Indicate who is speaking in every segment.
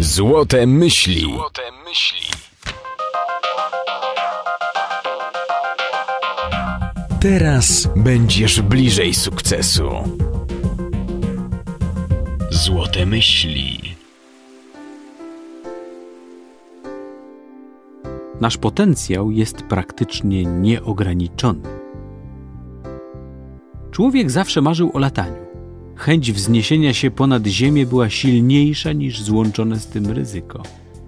Speaker 1: Złote myśli. Złote myśli. Teraz będziesz bliżej sukcesu. Złote myśli.
Speaker 2: Nasz potencjał jest praktycznie nieograniczony. Człowiek zawsze marzył o lataniu. Chęć wzniesienia się ponad ziemię była silniejsza niż złączone z tym ryzyko.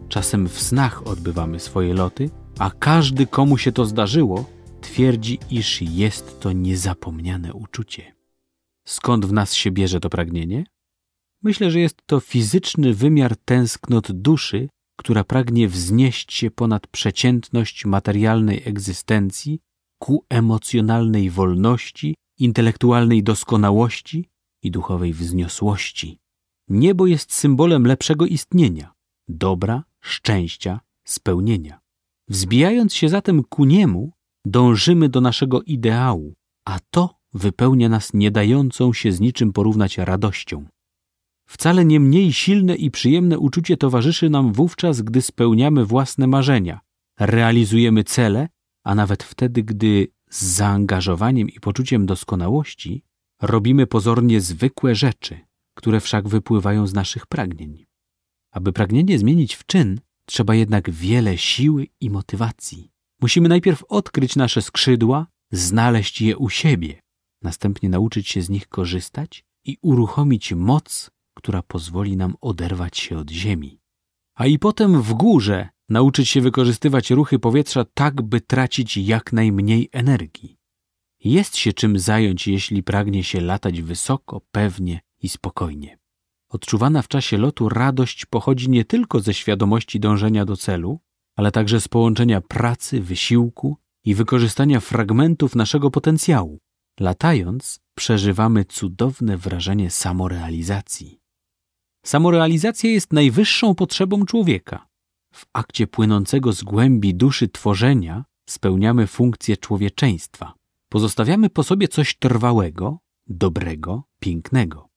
Speaker 2: Czasem w snach odbywamy swoje loty, a każdy, komu się to zdarzyło, twierdzi, iż jest to niezapomniane uczucie. Skąd w nas się bierze to pragnienie? Myślę, że jest to fizyczny wymiar tęsknot duszy, która pragnie wznieść się ponad przeciętność materialnej egzystencji ku emocjonalnej wolności, intelektualnej doskonałości i duchowej wzniosłości. Niebo jest symbolem lepszego istnienia, dobra, szczęścia, spełnienia. Wzbijając się zatem ku niemu, dążymy do naszego ideału, a to wypełnia nas nie dającą się z niczym porównać radością. Wcale nie mniej silne i przyjemne uczucie towarzyszy nam wówczas, gdy spełniamy własne marzenia, realizujemy cele, a nawet wtedy, gdy z zaangażowaniem i poczuciem doskonałości robimy pozornie zwykłe rzeczy, które wszak wypływają z naszych pragnień. Aby pragnienie zmienić w czyn, trzeba jednak wiele siły i motywacji. Musimy najpierw odkryć nasze skrzydła, znaleźć je u siebie, następnie nauczyć się z nich korzystać i uruchomić moc, która pozwoli nam oderwać się od ziemi. A i potem w górze nauczyć się wykorzystywać ruchy powietrza tak, by tracić jak najmniej energii. Jest się czym zająć, jeśli pragnie się latać wysoko, pewnie i spokojnie. Odczuwana w czasie lotu radość pochodzi nie tylko ze świadomości dążenia do celu, ale także z połączenia pracy, wysiłku i wykorzystania fragmentów naszego potencjału. Latając, przeżywamy cudowne wrażenie samorealizacji. Samorealizacja jest najwyższą potrzebą człowieka. W akcie płynącego z głębi duszy tworzenia spełniamy funkcję człowieczeństwa. Pozostawiamy po sobie coś trwałego, dobrego, pięknego.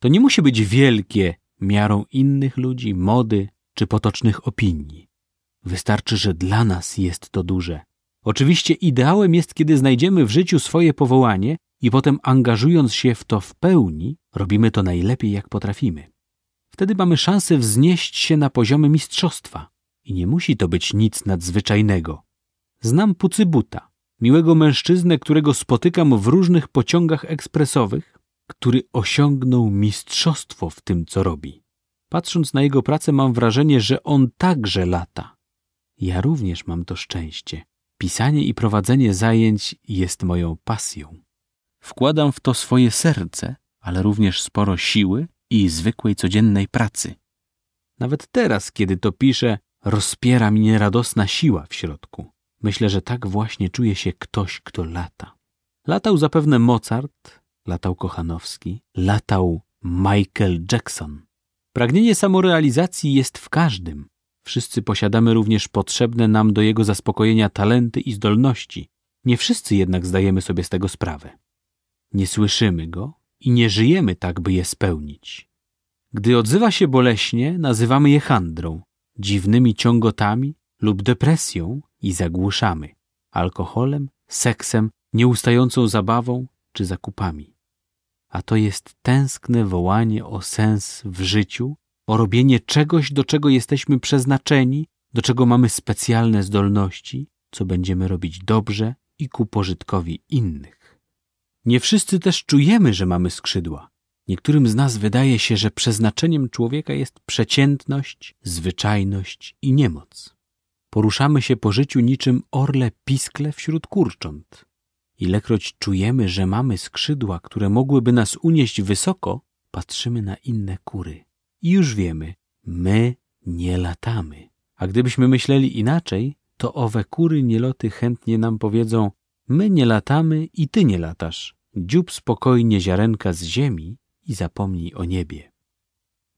Speaker 2: To nie musi być wielkie miarą innych ludzi, mody czy potocznych opinii. Wystarczy, że dla nas jest to duże. Oczywiście ideałem jest, kiedy znajdziemy w życiu swoje powołanie i potem angażując się w to w pełni, robimy to najlepiej jak potrafimy. Wtedy mamy szansę wznieść się na poziomy mistrzostwa. I nie musi to być nic nadzwyczajnego. Znam Pucybuta, miłego mężczyznę, którego spotykam w różnych pociągach ekspresowych, który osiągnął mistrzostwo w tym, co robi. Patrząc na jego pracę, mam wrażenie, że on także lata. Ja również mam to szczęście. Pisanie i prowadzenie zajęć jest moją pasją. Wkładam w to swoje serce, ale również sporo siły i zwykłej codziennej pracy. Nawet teraz, kiedy to piszę, rozpiera mnie radosna siła w środku. Myślę, że tak właśnie czuje się ktoś, kto lata. Latał zapewne Mozart, latał Kochanowski, latał Michael Jackson. Pragnienie samorealizacji jest w każdym. Wszyscy posiadamy również potrzebne nam do jego zaspokojenia talenty i zdolności. Nie wszyscy jednak zdajemy sobie z tego sprawę. Nie słyszymy go i nie żyjemy tak, by je spełnić. Gdy odzywa się boleśnie, nazywamy je handrą, dziwnymi ciągotami lub depresją i zagłuszamy alkoholem, seksem, nieustającą zabawą czy zakupami. A to jest tęskne wołanie o sens w życiu, o robienie czegoś, do czego jesteśmy przeznaczeni, do czego mamy specjalne zdolności, co będziemy robić dobrze i ku pożytkowi innych. Nie wszyscy też czujemy, że mamy skrzydła. Niektórym z nas wydaje się, że przeznaczeniem człowieka jest przeciętność, zwyczajność i niemoc. Poruszamy się po życiu niczym orle piskle wśród kurcząt. Ilekroć czujemy, że mamy skrzydła, które mogłyby nas unieść wysoko, patrzymy na inne kury. I już wiemy, my nie latamy. A gdybyśmy myśleli inaczej, to owe kury nieloty chętnie nam powiedzą, my nie latamy i ty nie latasz. Dziób spokojnie ziarenka z ziemi i zapomnij o niebie.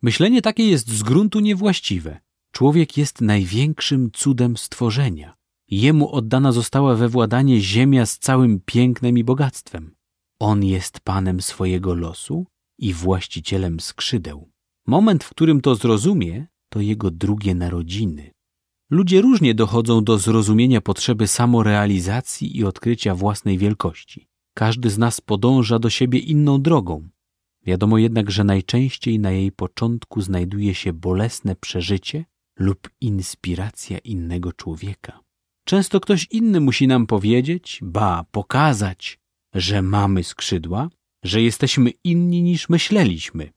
Speaker 2: Myślenie takie jest z gruntu niewłaściwe. Człowiek jest największym cudem stworzenia. Jemu oddana została we władanie ziemia z całym pięknem i bogactwem. On jest panem swojego losu i właścicielem skrzydeł. Moment, w którym to zrozumie, to jego drugie narodziny. Ludzie różnie dochodzą do zrozumienia potrzeby samorealizacji i odkrycia własnej wielkości. Każdy z nas podąża do siebie inną drogą. Wiadomo jednak, że najczęściej na jej początku znajduje się bolesne przeżycie lub inspiracja innego człowieka. Często ktoś inny musi nam powiedzieć, ba, pokazać, że mamy skrzydła, że jesteśmy inni niż myśleliśmy.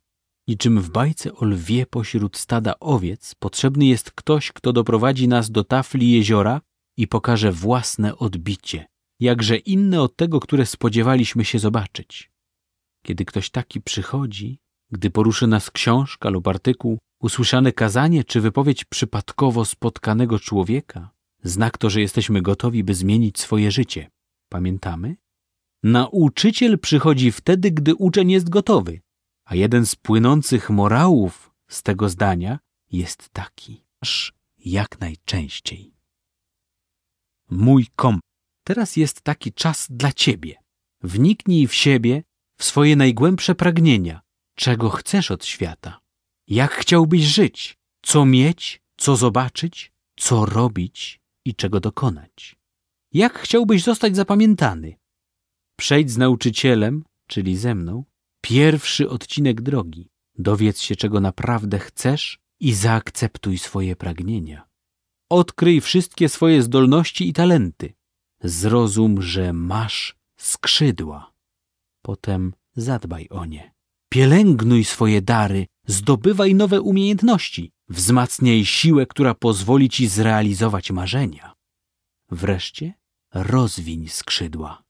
Speaker 2: Niczym w bajce o lwie pośród stada owiec potrzebny jest ktoś, kto doprowadzi nas do tafli jeziora i pokaże własne odbicie, jakże inne od tego, które spodziewaliśmy się zobaczyć. Kiedy ktoś taki przychodzi, gdy poruszy nas książka lub artykuł, usłyszane kazanie czy wypowiedź przypadkowo spotkanego człowieka, znak to, że jesteśmy gotowi, by zmienić swoje życie. Pamiętamy? Nauczyciel przychodzi wtedy, gdy uczeń jest gotowy, a jeden z płynących morałów z tego zdania jest taki, aż jak najczęściej. Mój kom. Teraz jest taki czas dla ciebie. Wniknij w siebie, w swoje najgłębsze pragnienia, czego chcesz od świata. Jak chciałbyś żyć, co mieć, co zobaczyć, co robić i czego dokonać. Jak chciałbyś zostać zapamiętany? Przejdź z nauczycielem, czyli ze mną, pierwszy odcinek drogi. Dowiedz się, czego naprawdę chcesz i zaakceptuj swoje pragnienia. Odkryj wszystkie swoje zdolności i talenty. Zrozum, że masz skrzydła. Potem zadbaj o nie. Pielęgnuj swoje dary, zdobywaj nowe umiejętności, wzmacniaj siłę, która pozwoli ci zrealizować marzenia. Wreszcie rozwiń skrzydła.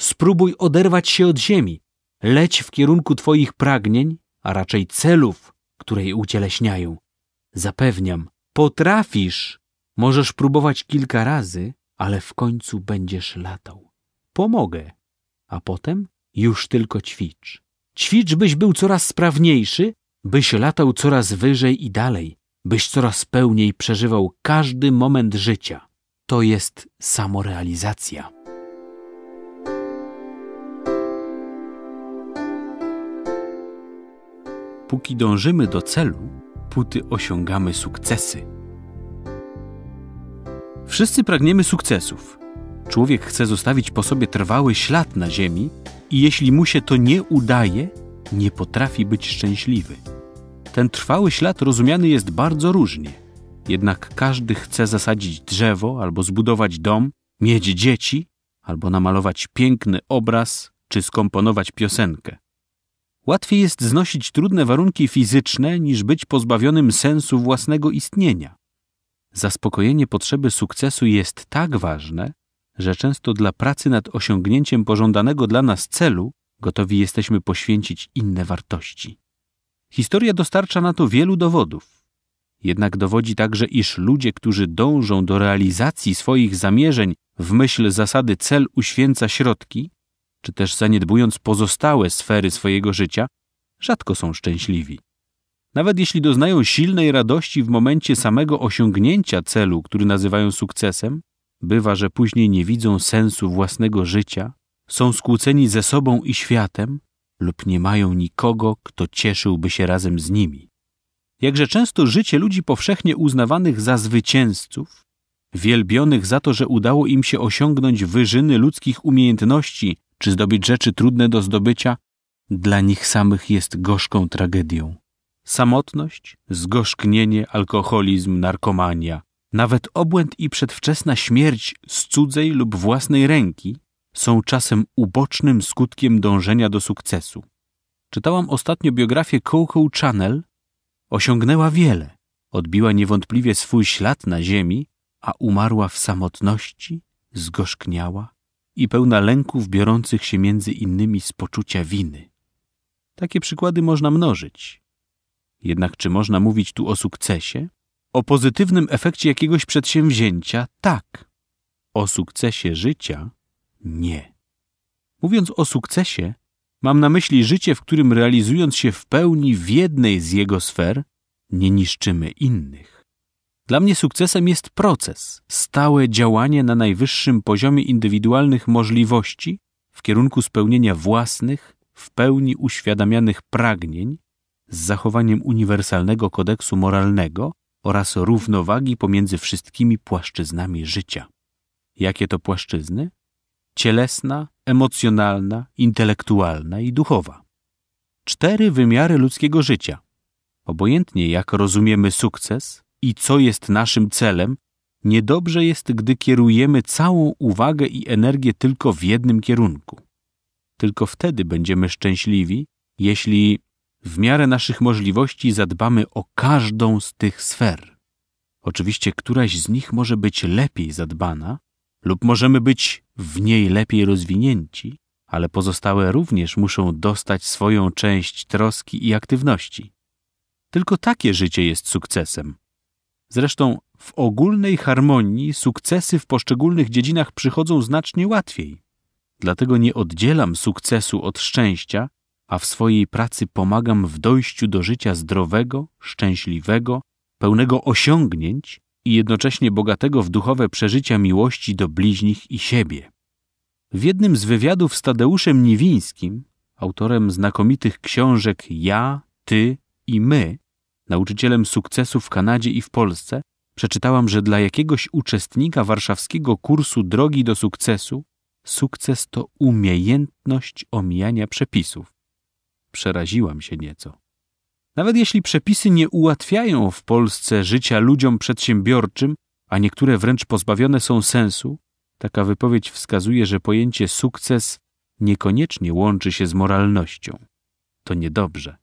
Speaker 2: Spróbuj oderwać się od ziemi, leć w kierunku twoich pragnień, a raczej celów, które je ucieleśniają. Zapewniam, potrafisz. Możesz próbować kilka razy, ale w końcu będziesz latał. Pomogę, a potem już tylko ćwicz. Ćwicz, byś był coraz sprawniejszy, byś latał coraz wyżej i dalej, byś coraz pełniej przeżywał każdy moment życia. To jest samorealizacja. Póki dążymy do celu, póty osiągamy sukcesy. Wszyscy pragniemy sukcesów. Człowiek chce zostawić po sobie trwały ślad na ziemi i jeśli mu się to nie udaje, nie potrafi być szczęśliwy. Ten trwały ślad rozumiany jest bardzo różnie. Jednak każdy chce zasadzić drzewo albo zbudować dom, mieć dzieci albo namalować piękny obraz czy skomponować piosenkę. Łatwiej jest znosić trudne warunki fizyczne niż być pozbawionym sensu własnego istnienia. Zaspokojenie potrzeby sukcesu jest tak ważne, że często dla pracy nad osiągnięciem pożądanego dla nas celu gotowi jesteśmy poświęcić inne wartości. Historia dostarcza na to wielu dowodów. Jednak dowodzi także, iż ludzie, którzy dążą do realizacji swoich zamierzeń w myśl zasady cel uświęca środki, czy też zaniedbując pozostałe sfery swojego życia, rzadko są szczęśliwi. Nawet jeśli doznają silnej radości w momencie samego osiągnięcia celu, który nazywają sukcesem, bywa, że później nie widzą sensu własnego życia, są skłóceni ze sobą i światem lub nie mają nikogo, kto cieszyłby się razem z nimi. Jakże często życie ludzi powszechnie uznawanych za zwycięzców, wielbionych za to, że udało im się osiągnąć wyżyny ludzkich umiejętności czy zdobyć rzeczy trudne do zdobycia, dla nich samych jest gorzką tragedią. Samotność, zgorzknienie, alkoholizm, narkomania, nawet obłęd i przedwczesna śmierć z cudzej lub własnej ręki są czasem ubocznym skutkiem dążenia do sukcesu. Czytałam ostatnio biografię Coco Channel. Osiągnęła wiele, odbiła niewątpliwie swój ślad na ziemi, a umarła w samotności, zgorzkniała i pełna lęków biorących się między innymi z poczucia winy. Takie przykłady można mnożyć. Jednak czy można mówić tu o sukcesie? O pozytywnym efekcie jakiegoś przedsięwzięcia? Tak. O sukcesie życia? Nie. Mówiąc o sukcesie, mam na myśli życie, w którym realizując się w pełni w jednej z jego sfer, nie niszczymy innych. Dla mnie sukcesem jest proces, stałe działanie na najwyższym poziomie indywidualnych możliwości w kierunku spełnienia własnych, w pełni uświadamianych pragnień, z zachowaniem uniwersalnego kodeksu moralnego oraz równowagi pomiędzy wszystkimi płaszczyznami życia. Jakie to płaszczyzny? Cielesna, emocjonalna, intelektualna i duchowa. Cztery wymiary ludzkiego życia. Obojętnie jak rozumiemy sukces i co jest naszym celem, niedobrze jest, gdy kierujemy całą uwagę i energię tylko w jednym kierunku. Tylko wtedy będziemy szczęśliwi, jeśli w miarę naszych możliwości zadbamy o każdą z tych sfer. Oczywiście któraś z nich może być lepiej zadbana, lub możemy być w niej lepiej rozwinięci, ale pozostałe również muszą dostać swoją część troski i aktywności. Tylko takie życie jest sukcesem. Zresztą w ogólnej harmonii sukcesy w poszczególnych dziedzinach przychodzą znacznie łatwiej. Dlatego nie oddzielam sukcesu od szczęścia, a w swojej pracy pomagam w dojściu do życia zdrowego, szczęśliwego, pełnego osiągnięć i jednocześnie bogatego w duchowe przeżycia miłości do bliźnich i siebie. W jednym z wywiadów z Tadeuszem Niwińskim, autorem znakomitych książek Ja, Ty i My, nauczycielem sukcesu w Kanadzie i w Polsce, przeczytałam, że dla jakiegoś uczestnika warszawskiego kursu Drogi do sukcesu sukces to umiejętność omijania przepisów. Przeraziłam się nieco. Nawet jeśli przepisy nie ułatwiają w Polsce życia ludziom przedsiębiorczym, a niektóre wręcz pozbawione są sensu, taka wypowiedź wskazuje, że pojęcie sukces niekoniecznie łączy się z moralnością. To niedobrze.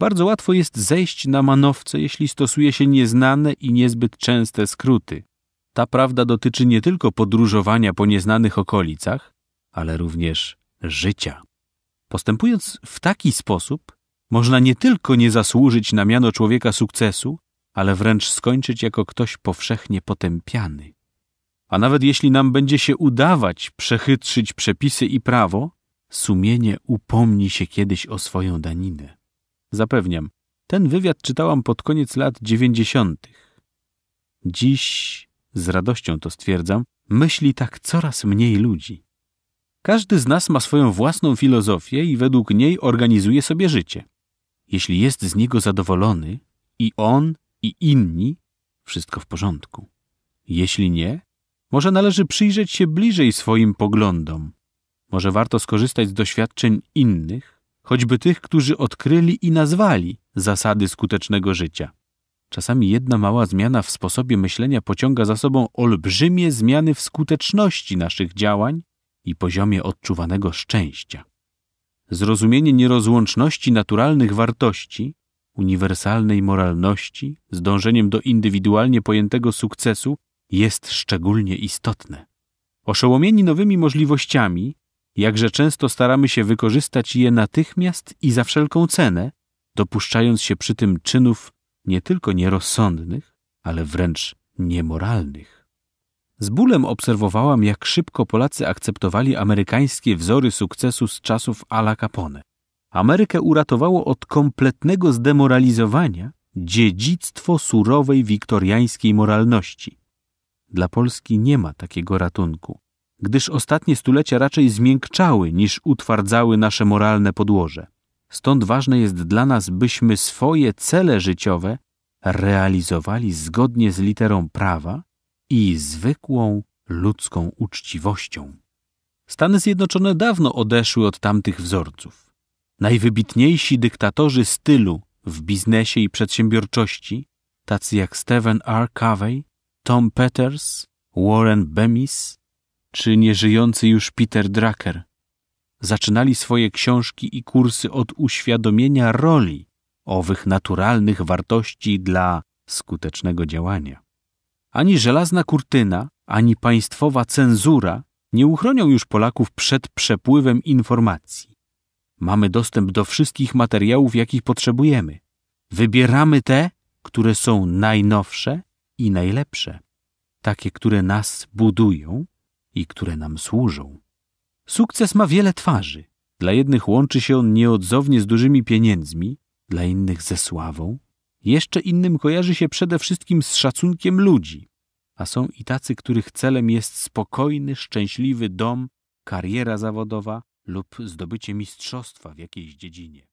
Speaker 2: Bardzo łatwo jest zejść na manowce, jeśli stosuje się nieznane i niezbyt częste skróty. Ta prawda dotyczy nie tylko podróżowania po nieznanych okolicach, ale również życia. Postępując w taki sposób, można nie tylko nie zasłużyć na miano człowieka sukcesu, ale wręcz skończyć jako ktoś powszechnie potępiany. A nawet jeśli nam będzie się udawać przechytrzyć przepisy i prawo, sumienie upomni się kiedyś o swoją daninę. Zapewniam, ten wywiad czytałam pod koniec lat dziewięćdziesiątych. Dziś, z radością to stwierdzam, myśli tak coraz mniej ludzi. Każdy z nas ma swoją własną filozofię i według niej organizuje sobie życie. Jeśli jest z niego zadowolony, i on, i inni, wszystko w porządku. Jeśli nie, może należy przyjrzeć się bliżej swoim poglądom. Może warto skorzystać z doświadczeń innych, choćby tych, którzy odkryli i nazwali zasady skutecznego życia. Czasami jedna mała zmiana w sposobie myślenia pociąga za sobą olbrzymie zmiany w skuteczności naszych działań i poziomie odczuwanego szczęścia. Zrozumienie nierozłączności naturalnych wartości, uniwersalnej moralności, z dążeniem do indywidualnie pojętego sukcesu jest szczególnie istotne. Oszołomieni nowymi możliwościami, jakże często staramy się wykorzystać je natychmiast i za wszelką cenę, dopuszczając się przy tym czynów nie tylko nierozsądnych, ale wręcz niemoralnych. Z bólem obserwowałam, jak szybko Polacy akceptowali amerykańskie wzory sukcesu z czasów Ala Capone. Amerykę uratowało od kompletnego zdemoralizowania dziedzictwo surowej wiktoriańskiej moralności. Dla Polski nie ma takiego ratunku, gdyż ostatnie stulecia raczej zmiękczały niż utwardzały nasze moralne podłoże. Stąd ważne jest dla nas, byśmy swoje cele życiowe realizowali zgodnie z literą prawa i zwykłą ludzką uczciwością. Stany Zjednoczone dawno odeszły od tamtych wzorców. Najwybitniejsi dyktatorzy stylu w biznesie i przedsiębiorczości, tacy jak Stephen R. Covey, Tom Peters, Warren Bemis czy nieżyjący już Peter Drucker, zaczynali swoje książki i kursy od uświadomienia roli owych naturalnych wartości dla skutecznego działania. Ani żelazna kurtyna, ani państwowa cenzura nie uchronią już Polaków przed przepływem informacji. Mamy dostęp do wszystkich materiałów, jakich potrzebujemy. Wybieramy te, które są najnowsze i najlepsze, takie, które nas budują i które nam służą. Sukces ma wiele twarzy. Dla jednych łączy się on nieodzownie z dużymi pieniędzmi, dla innych ze sławą, jeszcze innym kojarzy się przede wszystkim z szacunkiem ludzi, a są i tacy, których celem jest spokojny, szczęśliwy dom, kariera zawodowa lub zdobycie mistrzostwa w jakiejś dziedzinie.